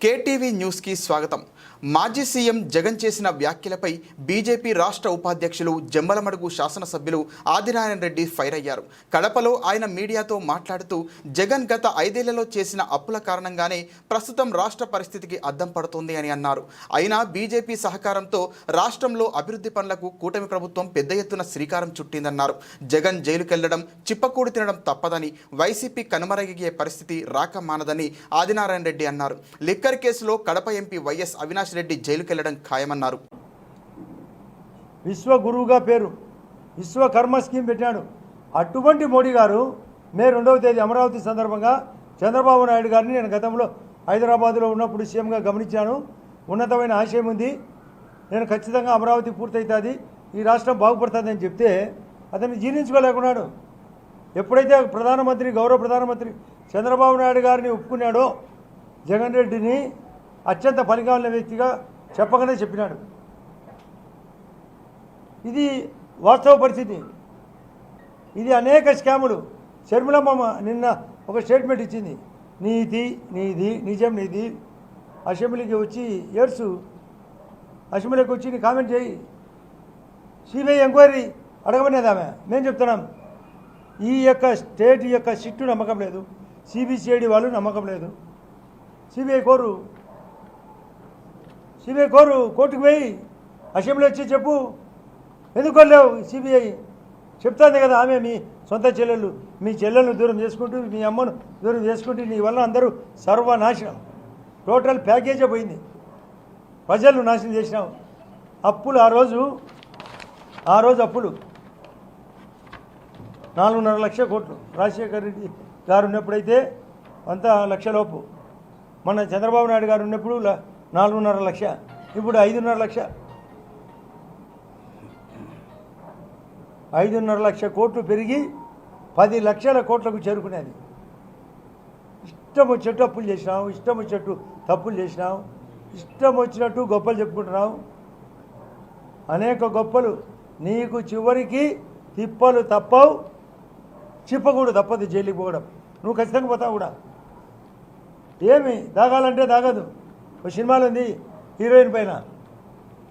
KTV న్యూస్కి స్వాగతం. మాజీ సీఎం జగన్ చేసిన వ్యాఖ్యలపై బీజేపీ రాష్ట్ర ఉపాధ్యక్షులు జమ్మలమడుగు శాసనసభ్యులు ఆదినారాయణ రెడ్డి ఫైర్ అయ్యారు. కడపలో ఆయన మీడియాతో మాట్లాడుతూ జగన్ గత ఐదేళ్ళలో చేసిన అప్పుల కారణంగానే ప్రస్తుతం రాష్ట్ర పరిస్థితికి అద్దం పడుతోంది అని అన్నారు. అయినా బీజేపీ సహకారంతో రాష్ట్రంలో అభివృద్ధి పనులకు కూటమి ప్రభుత్వం పెద్ద ఎత్తున శ్రీకారం చుట్టిందన్నారు. జగన్ జైలుకెళ్ళడం చిప్పకూడి తినడం తప్పదని వైసీపీ కనుమరగే పరిస్థితి రాక మానదని ఆదినారాయణ రెడ్డి అన్నారు. లిక్కర్ కేసులో కడప ఎంపీ వైఎస్ అవినాష్ రెడ్డి జైలుకెళ్ళడం ఖాయమన్నారు. విశ్వగురువుగా పేరు విశ్వకర్మ స్కీమ్ పెట్టాడు అటువంటి మోడీ గారు మే రెండవ తేదీ అమరావతి సందర్భంగా చంద్రబాబు నాయుడు గారిని నేను గతంలో హైదరాబాద్లో ఉన్నప్పుడు సీఎంగా గమనించాను. ఉన్నతమైన ఆశయం ఉంది. నేను ఖచ్చితంగా అమరావతి పూర్తవుతుంది ఈ రాష్ట్రం బాగుపడుతుంది అని చెప్తే అతన్ని జీర్ణించుకోలేకున్నాడు. ఎప్పుడైతే ప్రధానమంత్రి గౌరవ ప్రధానమంత్రి చంద్రబాబు నాయుడు గారిని ఒప్పుకున్నాడో జగన్ రెడ్డిని అత్యంత ఫలికాల వ్యక్తిగా చెప్పగానే చెప్పినాడు. ఇది వాస్తవ పరిస్థితి. ఇది అనేక స్కాములు. శర్మిలమ్మ నిన్న ఒక స్టేట్మెంట్ ఇచ్చింది. నీతి నీది నిజం నీది. అసెంబ్లీకి వచ్చి ఏడ్సు అసెంబ్లీకి వచ్చి నీ కామెంట్ చేయి. సిబిఐ ఎంక్వైరీ అడగమనేది ఆమె. మేము చెప్తున్నాం. ఈ యొక్క స్టేట్ యొక్క సిట్టు నమ్మకం లేదు. సిబిసిఐడి వాళ్ళు నమ్మకం లేదు. సిబిఐ కోరు. సిబిఐ కోరు కోర్టుకు పోయి అసెంబ్లీ వచ్చి చెప్పు. ఎందుకు వెళ్ళావు సిబిఐ? చెప్తాంది కదా ఆమె మీ సొంత చెల్లెళ్ళు. మీ చెల్లెలను దూరం చేసుకుంటూ మీ అమ్మను దూరం చేసుకుంటూ నీ వల్ల అందరూ సర్వనాశనం. టోటల్ ప్యాకేజే పోయింది. ప్రజలు నాశనం చేసినాం అప్పులు ఆ రోజు ఆ రోజు అప్పులు. నాలుగున్నర లక్ష కోట్లు. రాజశేఖర్ రెడ్డి గారు ఉన్నప్పుడైతే అంత లక్షలోపు. మన చంద్రబాబు నాయుడు గారు ఉన్నప్పుడు నాలుగున్నర లక్ష ఇప్పుడు ఐదున్నర లక్ష. ఐదున్నర లక్ష కోట్లు పెరిగి పది లక్షల కోట్లకు చేరుకునేది. ఇష్టం వచ్చేట్టు అప్పులు చేసినావు ఇష్టం వచ్చేట్టు తప్పులు చేసినాం ఇష్టం వచ్చినట్టు గొప్పలు చెప్పుకుంటున్నావు అనేక గొప్పలు నీకు చివరికి తిప్పలు తప్పవు చిప్పకూడదు తప్పదు జైలుకి పోవడం. నువ్వు ఖచ్చితంగా పోతావు కూడా. ఏమి? దాగాలంటే దాగదు. ఒక సినిమాలో ఉంది హీరోయిన్ పైన.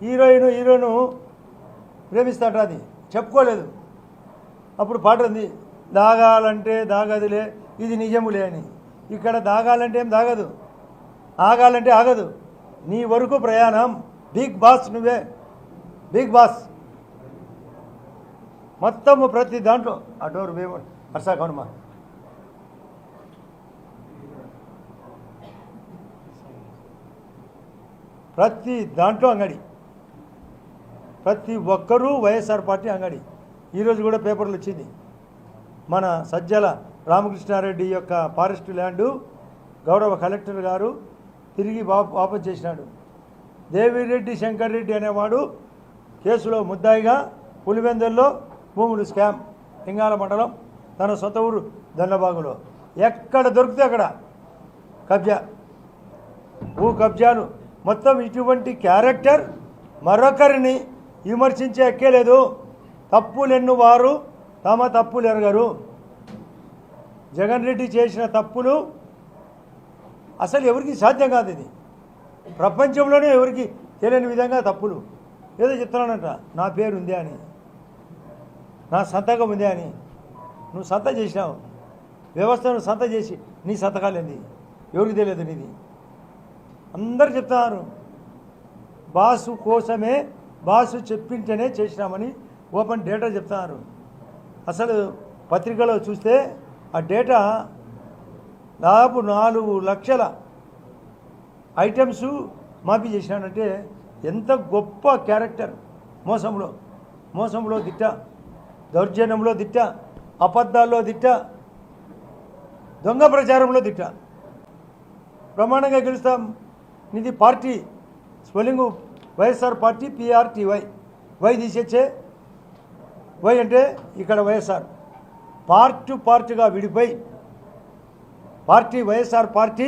హీరోయిన్ హీరోను ప్రేమిస్తాడు అది. చెప్పుకోలేదు. అప్పుడు పాట ఉంది దాగాలంటే దాగదులే ఇది నిజములే అని. ఇక్కడ దాగాలంటే ఏం దాగదు. ఆగాలంటే ఆగదు. నీ వరకు ప్రయాణం. బిగ్ బాస్ నువ్వే. Big boss. మొత్తము ప్రతి దాంట్లో. ఆ డోర్ వేమ అర్సా ప్రతి దాంట్లో అంగడి. ప్రతి ఒక్కరూ వైఎస్ఆర్ పార్టీ అంగడి. ఈరోజు కూడా పేపర్లు వచ్చింది. మన సజ్జల రామకృష్ణారెడ్డి యొక్క ఫారెస్ట్ ల్యాండు గౌరవ కలెక్టర్ గారు తిరిగి వా- వాపసు చేసినాడు. దేవిరెడ్డి శంకర్ రెడ్డి అనేవాడు కేసులో ముద్దాయిగా పులివెందుల్లో భూములు స్కామ్. లింగాల మండలం తన సొంత ఊరు దన్నబాగులో. ఎక్కడ దొరికితే అక్కడ కబ్జా. భూ కబ్జాలు మొత్తం ఇటువంటి క్యారెక్టర్ మరొకరిని విమర్శించే ఎక్కేలేదు తప్పులెన్ను వారు తమ తప్పులు ఎరగరు. జగన్ రెడ్డి చేసిన తప్పులు అసలు ఎవరికి సాధ్యం కాదు ఇది. ప్రపంచంలోనే ఎవరికి తెలియని విధంగా తప్పులు. ఏదో చెప్తున్నానంట నా పేరు ఉందే అని. నా సంతకం ఉందే అని. నువ్వు సంత చేసినావు. వ్యవస్థను సంత చేసి నీ సంతకాలేంది ఎవరికి తెలియదు నీది? అందరు చెప్తున్నారు బాసు కోసమే బాసు చెప్పింటేనే చేసినామని ఓపెన్ డేటా చెప్తున్నారు అసలు పత్రికలో చూస్తే ఆ డేటా దాదాపు నాలుగు లక్షల ఐటమ్స్ మాఫీ చేసినాడంటే ఎంత గొప్ప క్యారెక్టర్. మోసంలో మోసంలో దిట్ట దౌర్జన్యంలో దిట్ట అబద్ధాల్లో దిట్ట దొంగ ప్రచారంలో దిట్ట. బ్రహ్మాండంగా గెలుస్తాం. నిది party spelling YSR party PRTY. Y తీసేచ్చే? Y అంటే ఇక్కడ వైఎస్ఆర్. పార్ట్ పార్ట్గా విడిపోయి పార్టీ వైఎస్ఆర్ పార్టీ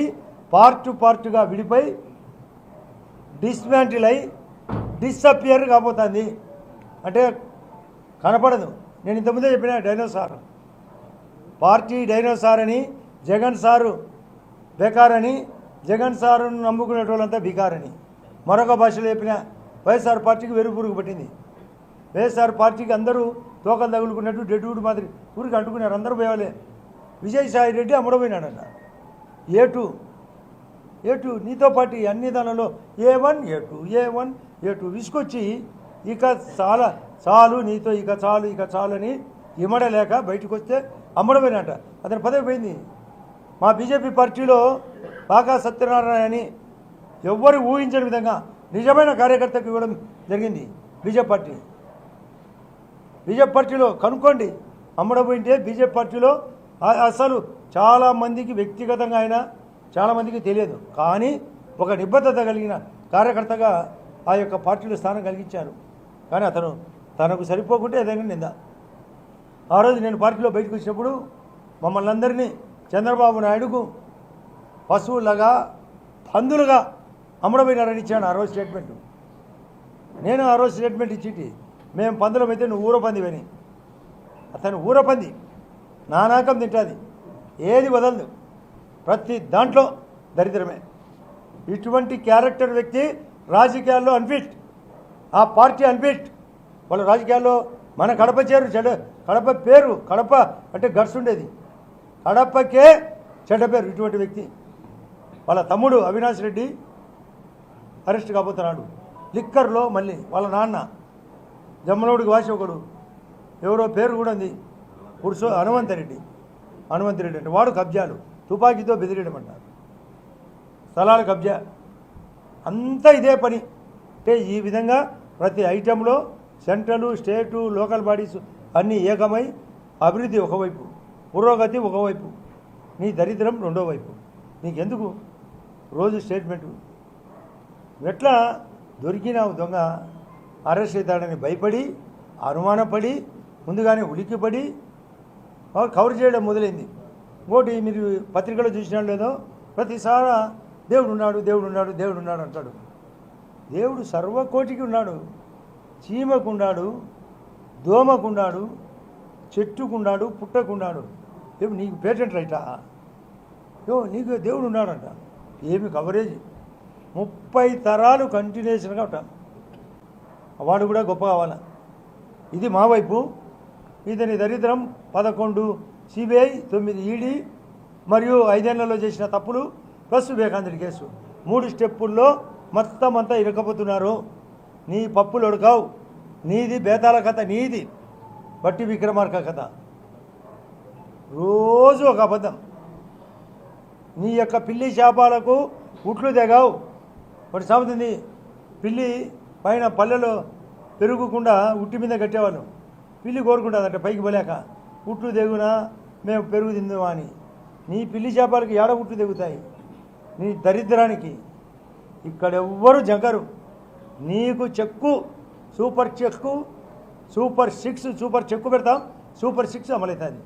పార్ట్ పార్ట్గా విడిపోయి డిస్మాంటిల్ అయి డిస్అపియర్ కాబోతుంది. అంటే కనపడదు. నేను ఇంతకుముందే చెప్పిన డైనోసార్. పార్టీ డైనోసార్ అని జగన్ సారు బేకార్ అని జగన్ సారును నమ్ముకునేటోళ్ళంతా వాళ్ళంతా బికారని మరొక భాషలో చెప్పిన వైఎస్ఆర్ పార్టీకి వెరు పురుగు పట్టింది. వైఎస్ఆర్ పార్టీకి అందరూ తోకలు తగులుకున్నట్టు డెడ్వుడ్ మాదిరి ఊరికి అంటుకున్నారు. అందరూ పోయాలే విజయసాయి రెడ్డి అమ్ముడపోయినాడన్న ఏ టూ? A two? నీతో పాటు అన్ని దానిలో A one A two A one A two విసుకొచ్చి ఇక చాలా చాలు నీతో ఇక చాలు ఇక చాలు అని ఇమడలేక బయటకు వస్తే అమ్మడమైనట అతని పదవి పోయింది. మా బీజేపీ పార్టీలో బాగా సత్యనారాయణ అని ఎవ్వరు ఊహించని విధంగా నిజమైన కార్యకర్తకు ఇవ్వడం జరిగింది బీజేపీ పార్టీ. బీజేపీ పార్టీలో కనుక్కోండి అమ్మడబోయింటే బీజేపీ పార్టీలో అసలు చాలామందికి వ్యక్తిగతంగా అయినా చాలామందికి తెలియదు. కానీ ఒక నిబద్ధత కలిగిన కార్యకర్తగా ఆ యొక్క పార్టీలో స్థానం కలిగించారు. కానీ అతను తనకు సరిపోకుంటే ఏదైనా నింద. ఆ రోజు నేను పార్టీలో బయటకు వచ్చినప్పుడు మమ్మల్ని అందరినీ చంద్రబాబు నాయుడుకు పశువులుగా పందులుగా అమ్మడమైనారని ఇచ్చాను ఆ రోజు స్టేట్మెంట్ నేను ఆ రోజు స్టేట్మెంట్ ఇచ్చిటి మేము పందులమైతే నువ్వు ఊరపందివని అతను ఊరపంది నానాకం తింటుంది ఏది వదలదు. ప్రతి దాంట్లో దరిద్రమే. ఇటువంటి క్యారెక్టర్ వ్యక్తి రాజకీయాల్లో అన్ఫిట్ ఆ పార్టీ అన్ఫిట్ వాళ్ళు రాజకీయాల్లో మన కడప చేరు చెడ కడప పేరు కడప అంటే గడ్స్ ఉండేది. కడపకే చెడ్డ పేరు ఇటువంటి వ్యక్తి. వాళ్ళ తమ్ముడు అవినాష్ రెడ్డి అరెస్ట్ కాబోతున్నాడు. లిక్కర్లో మళ్ళీ వాళ్ళ నాన్న జమ్మలోడికి వాసి ఒకడు. ఎవరో పేరు కూడా ఉంది. పురుషో హనుమంతరెడ్డి హనుమంతరెడ్డి అంటే వాడు కబ్జాలు. తుపాకీతో బెదిరియడమంటారు స్థలాలు కబ్జా. అంతా ఇదే పని. అంటే ఈ విధంగా ప్రతి ఐటెంలో సెంట్రల్ స్టేటు లోకల్ బాడీస్ అన్నీ ఏకమై అభివృద్ధి ఒకవైపు పురోగతి ఒకవైపు నీ దరిద్రం రెండో వైపు. నీకెందుకు? రోజు స్టేట్మెంటు. ఎట్లా దొరికిన దొంగ అరెస్ట్ అవుతాడని భయపడి అనుమానపడి ముందుగానే ఉలిక్కిపడి కవర్ చేయడం మొదలైంది. ఇంకోటి మీరు పత్రికలో చూసినా లేదో ప్రతిసారి దేవుడు ఉన్నాడు దేవుడు ఉన్నాడు దేవుడు ఉన్నాడు అంటాడు. దేవుడు సర్వకోటికి ఉన్నాడు. చీమకున్నాడు దోమకున్నాడు చెట్టుకున్నాడు పుట్టకున్నాడు నీకు పేటెంట్ రైటా? యో నీకు దేవుడు ఉన్నాడంట. ఏమి కవరేజ్? ముప్పై తరాలు కంటిన్యూషన్గా ఉంటాం. వాడు కూడా గొప్ప కావాల? ఇది మా వైపు. ఇతని దరిద్రం పదకొండు సిబిఐ తొమ్మిది ఈడీ మరియు ఐదేళ్ళలో చేసిన తప్పులు ప్లస్ వివేకాంతుడి కేసు. మూడు స్టెప్పుల్లో మొత్తం అంతా ఇరకపోతున్నారు నీ పప్పులు ఉడకావు. నీది బేతాల కథ నీది బట్టి విక్రమార్క కథ. రోజు ఒక అబద్ధం. నీ యొక్క పిల్లి శాపాలకు ఉట్లు తెగావు. ఒకటి సాగుతుంది పిల్లి పైన పల్లెలో పెరుగుకుండా ఉట్టి మీద కట్టేవాళ్ళు. పిల్లి కోరుకుంటుందంట పైకి పోలేక. ఉట్లు తెగునా మేము పెరుగు తిందామా అని. నీ పిల్లి చేపలకి ఏడ ఉట్లు తెగుతాయి? నీ దరిద్రానికి. ఇక్కడ ఎవ్వరు జంకరు. నీకు cheque super cheque super six super cheque పెడతాం. Super six అమలవుతుంది.